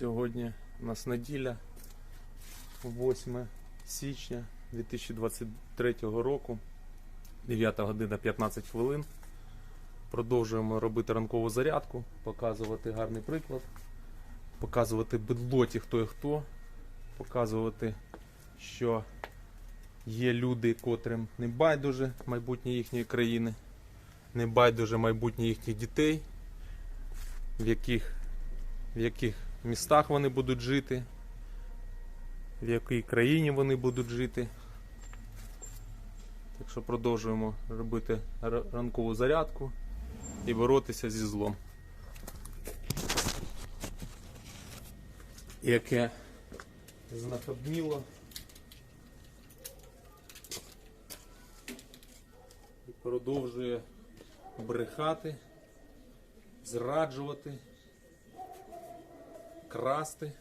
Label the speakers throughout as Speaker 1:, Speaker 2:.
Speaker 1: Сьогодні у нас неділя, 8 січня 2023 року, 9 година 15 хвилин. Продовжуємо робити ранкову зарядку, показувати гарний приклад, показувати бедлоті хто і хто, показувати, що є люди, котрим не байдуже майбутнє їхньої країни, не байдуже майбутнє їхніх дітей, в яких, в яких містах вони будуть жити, в якій країні вони будуть жити. Так що продовжуємо робити ранкову зарядку і боротися зі злом. Яке знахабніло продовжує брехати, зраджувати, красти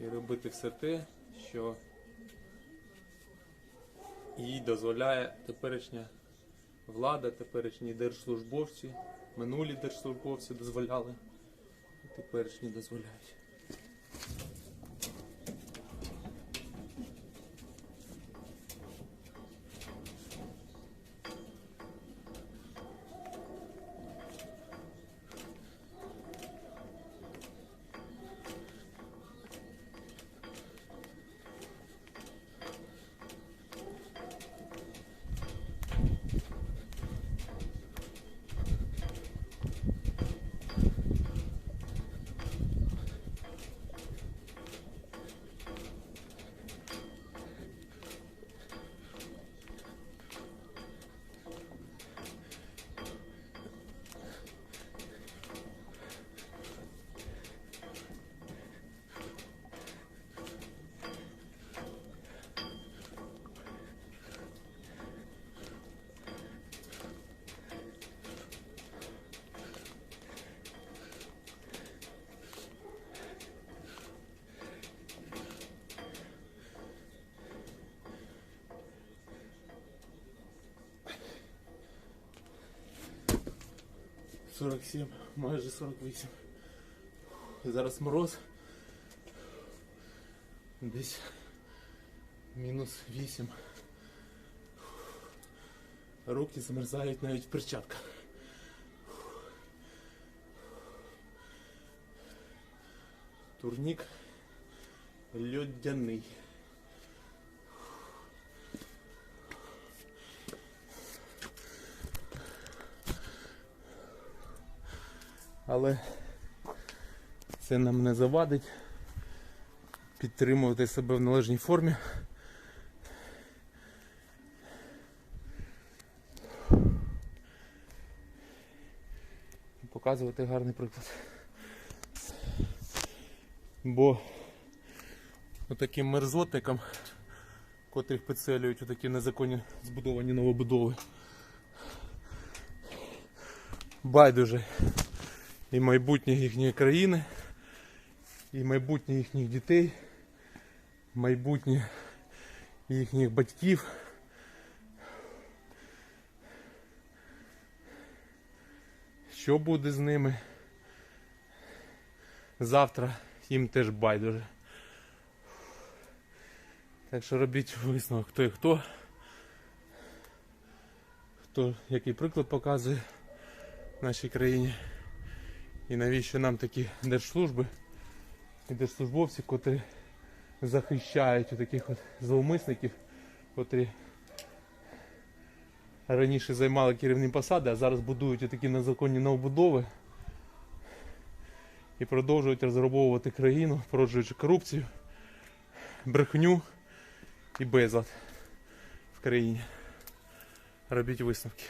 Speaker 1: і робити все те, що їй дозволяє теперішня влада, теперішні держслужбовці, минулі держслужбовці дозволяли, теперішні дозволяють. Сорок сім, майже 48. Зараз мороз. Десь мінус 8. Руки замерзають навіть в перчатках. Турнік льодяний. Але це нам не завадить підтримувати себе в належній формі. Показувати гарний приклад. Бо отаким мерзотникам, котрих підселюють такі незаконні збудовані новобудови. Байдуже і майбутнє їхньої країни, і майбутнє їхніх дітей, майбутнє їхніх батьків. Що буде з ними? Завтра їм теж байдуже. Так що робіть висновок хто і хто. Хто який приклад показує в нашій країні. І навіщо нам такі держслужби і держслужбовці, котрі захищають таких от зловмисників, котрі раніше займали керівні посади, а зараз будують такі незаконні новобудови і продовжують розграбовувати країну, породжуючи корупцію, брехню і безлад в країні. Робіть висновки.